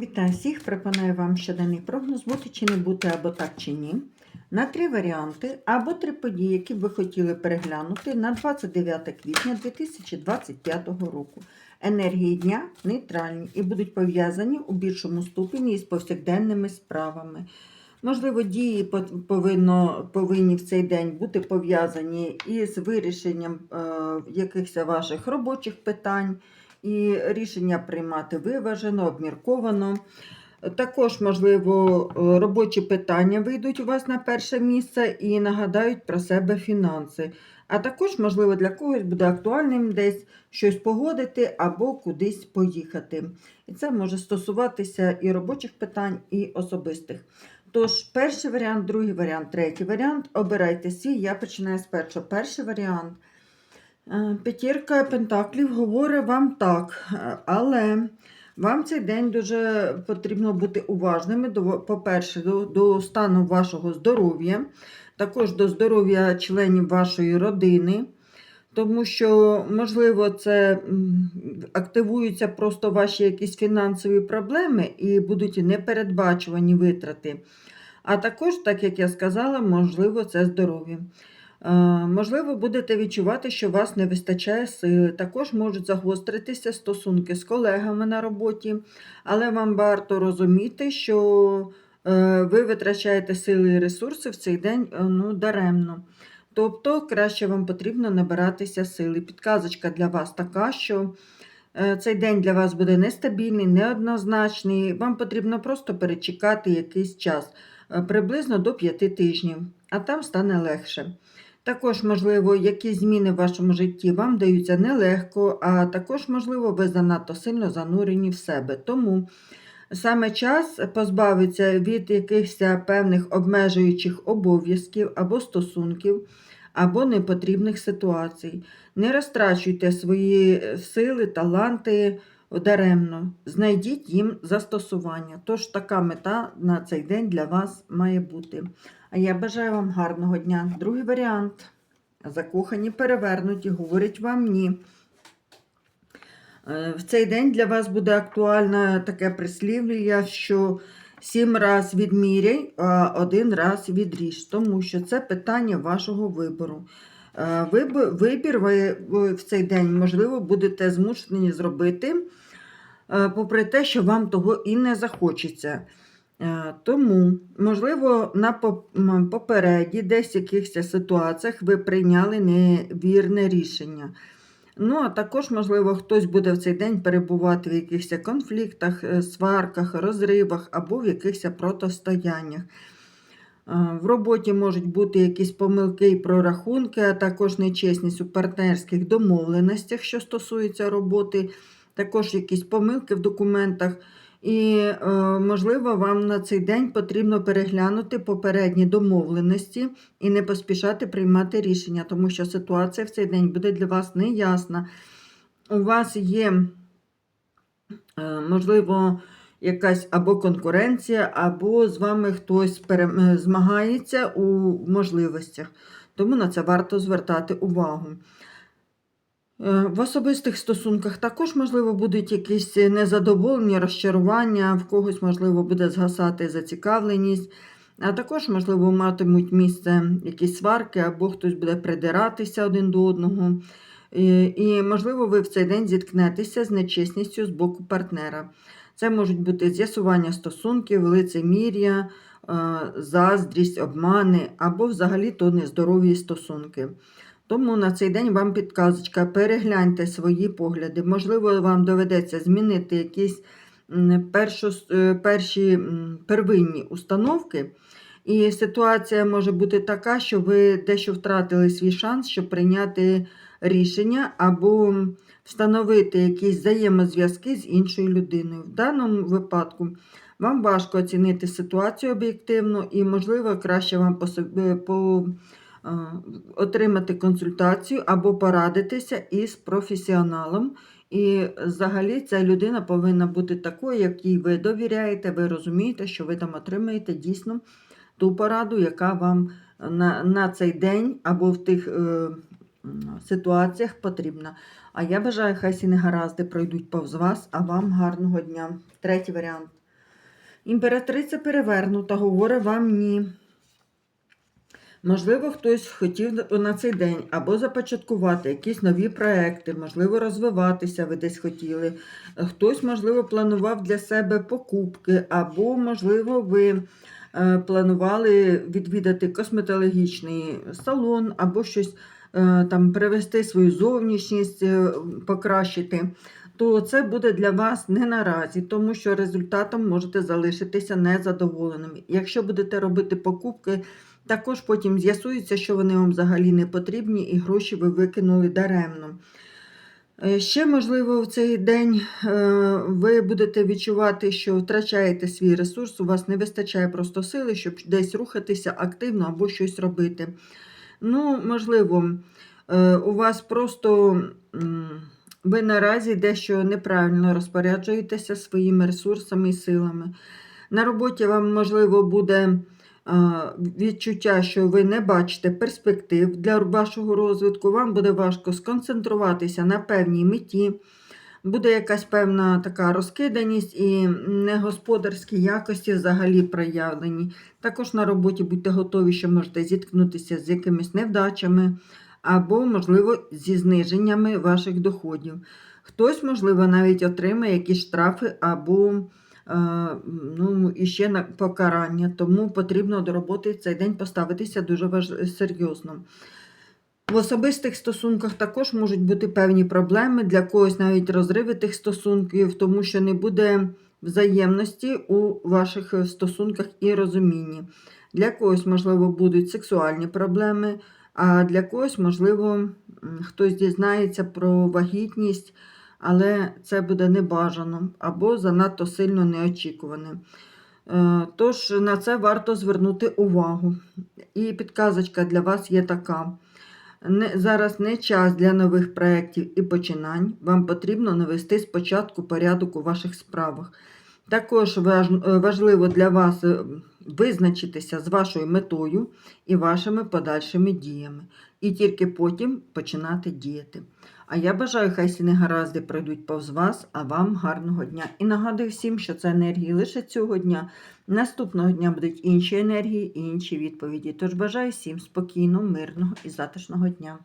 Вітаю всіх! Пропоную вам щоденний прогноз бути чи не бути, або так чи ні. На три варіанти або три події, які б ви хотіли переглянути на 29 квітня 2025 року. Енергії дня нейтральні і будуть пов'язані у більшому ступені із повсякденними справами. Можливо, дії повинно, повинні в цей день бути пов'язані із вирішенням е, якихось ваших робочих питань, і рішення приймати виважено, обмірковано. Також, можливо, е, робочі питання вийдуть у вас на перше місце і нагадають про себе фінанси. А також, можливо, для когось буде актуальним десь щось погодити або кудись поїхати. І це може стосуватися і робочих питань, і особистих. Тож, перший варіант, другий варіант, третій варіант. Обирайте свій. Я починаю з першого. Перший варіант. Е, П'ятірка Пентаклів говорить вам так, е, але вам цей день дуже потрібно бути уважними, по-перше, до, до стану вашого здоров'я, також до здоров'я членів вашої родини, тому що, можливо, це активуються просто ваші якісь фінансові проблеми і будуть непередбачувані витрати. А також, так як я сказала, можливо, це здоров'я. Е, Можливо, будете відчувати, що вас не вистачає сили. Також можуть загостритися стосунки з колегами на роботі, але вам варто розуміти, що е, ви витрачаєте сили і ресурси в цей день е, ну, даремно. Тобто краще вам потрібно набиратися сили. Підказочка для вас така, що цей день для вас буде нестабільний, неоднозначний. Вам потрібно просто перечекати якийсь час, приблизно до 5 тижнів, а там стане легше. Також, можливо, якісь зміни в вашому житті вам даються нелегко, а також, можливо, ви занадто сильно занурені в себе. Тому саме час позбавитися від якихось певних обмежуючих обов'язків або стосунків, або непотрібних ситуацій. Не розтрачуйте свої сили, таланти даремно. Знайдіть їм застосування. Тож така мета на цей день для вас має бути. А я бажаю вам гарного дня. Другий варіант. Закохані перевернуті, говорять вам ні. Е, В цей день для вас буде актуальне таке прислів'я, що сім раз відміряй, а один раз відріж, тому що це питання вашого вибору. Е, виб- Вибір ви в цей день, можливо, будете змушені зробити, е, попри те, що вам того і не захочеться. Е, Тому, можливо, на попереді, десь в якихось ситуаціях ви прийняли невірне рішення. Ну, а також, можливо, хтось буде в цей день перебувати в якихось конфліктах, сварках, розривах або в якихось протистояннях. Е, В роботі можуть бути якісь помилки і прорахунки, а також нечесність у партнерських домовленостях, що стосується роботи, також якісь помилки в документах. І, е, можливо, вам на цей день потрібно переглянути попередні домовленості і не поспішати приймати рішення, тому що ситуація в цей день буде для вас неясна. У вас є, е, можливо, якась або конкуренція, або з вами хтось змагається у можливостях. Тому на це варто звертати увагу. Е, В особистих стосунках також, можливо, будуть якісь незадоволення, розчарування, в когось, можливо, буде згасати зацікавленість, а також, можливо, матимуть місце якісь сварки, або хтось буде придиратися один до одного. І, можливо, ви в цей день зіткнетеся з нечесністю з боку партнера. Це можуть бути з'ясування стосунків, лицемір'я, е, заздрість, обмани або взагалі то нездорові стосунки. Тому на цей день вам підказочка, перегляньте свої погляди. Можливо, вам доведеться змінити якісь е, перші первинні установки. І ситуація може бути така, що ви дещо втратили свій шанс, щоб прийняти рішення або встановити якісь взаємозв'язки з іншою людиною. В даному випадку вам важко оцінити ситуацію об'єктивно і, можливо, краще вам по, собі- по е, отримати консультацію або порадитися із професіоналом. І взагалі ця людина повинна бути такою, якій ви довіряєте, ви розумієте, що ви там отримаєте дійсно ту пораду, яка вам на, на цей день або в тих е, ситуаціях потрібна. А я бажаю, хай всі негаразди пройдуть повз вас, а вам гарного дня. Третій варіант. Імператриця перевернута, говорить вам ні. Можливо, хтось хотів на цей день або започаткувати якісь нові проекти, можливо, розвиватися ви десь хотіли. Хтось, можливо, планував для себе покупки, або, можливо, ви е, планували відвідати косметологічний салон, або щось там привести свою зовнішність, е, покращити. То це буде для вас не наразі, тому що результатом можете залишитися незадоволеним. Якщо будете робити покупки, також потім з'ясується, що вони вам взагалі не потрібні, і гроші ви викинули даремно. Е, Ще, можливо, в цей день е, ви будете відчувати, що втрачаєте свій ресурс, у вас не вистачає просто сили, щоб десь рухатися активно або щось робити. Ну, можливо, е, у вас просто ви наразі дещо неправильно розпоряджуєтеся своїми ресурсами і силами. На роботі вам, можливо, буде відчуття, що ви не бачите перспектив для вашого розвитку, вам буде важко сконцентруватися на певній меті, буде якась певна така розкиданість і негосподарські якості взагалі проявлені. Також на роботі будьте готові, що можете зіткнутися з якимись невдачами або, можливо, зі зниженнями ваших доходів. Хтось, можливо, навіть отримає якісь штрафи або е, ну, і ще на покарання, тому потрібно до роботи цей день поставитися дуже серйозно. В особистих стосунках також можуть бути певні проблеми, для когось навіть розриви тих стосунків, тому що не буде взаємності у ваших е, стосунках і розумінні. Для когось, можливо, будуть сексуальні проблеми, а для когось, можливо, хтось дізнається про вагітність, але це буде небажано або занадто сильно неочікуване. Е, Тож на це варто звернути увагу. І підказочка для вас є така. Не, зараз не час для нових проєктів і починань. Вам потрібно навести спочатку порядок у ваших справах. Також е, важливо для вас е, визначитися з вашою метою і вашими подальшими діями. І тільки потім починати діяти. А я бажаю, хай всі негаразди пройдуть повз вас, а вам гарного дня. І нагадую всім, що це енергії лише цього дня. Наступного дня будуть інші енергії і інші відповіді. Тож бажаю всім спокійного, мирного і затишного дня.